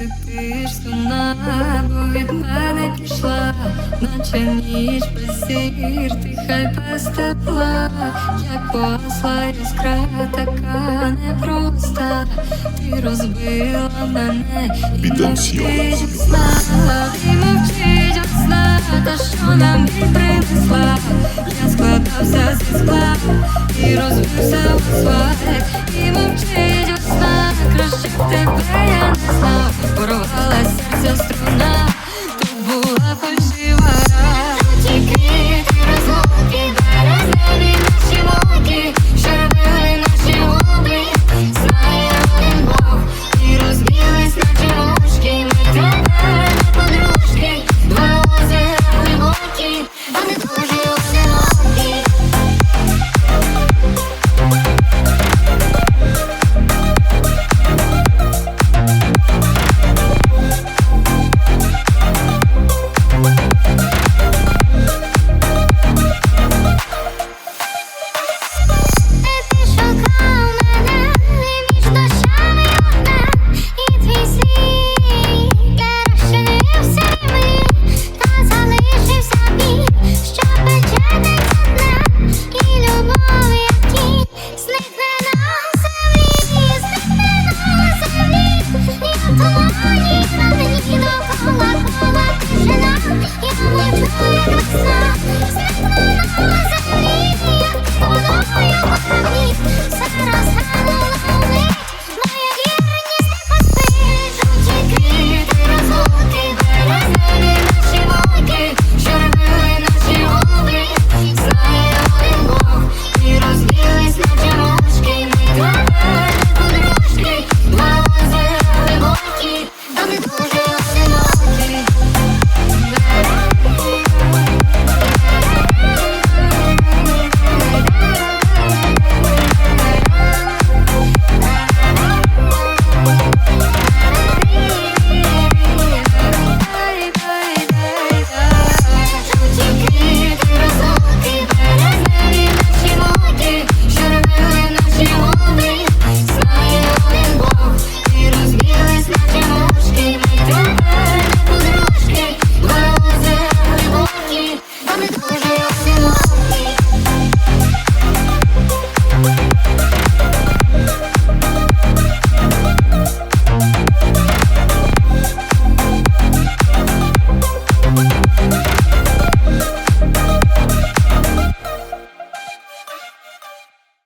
сидиш сумна, бо від мене пішла, наче ніч без зір, тиха без тепла, як пасла іскра, така непроста, ти розбила мене і мовчить весна, і мовчить весна, та що нам біль принесла, love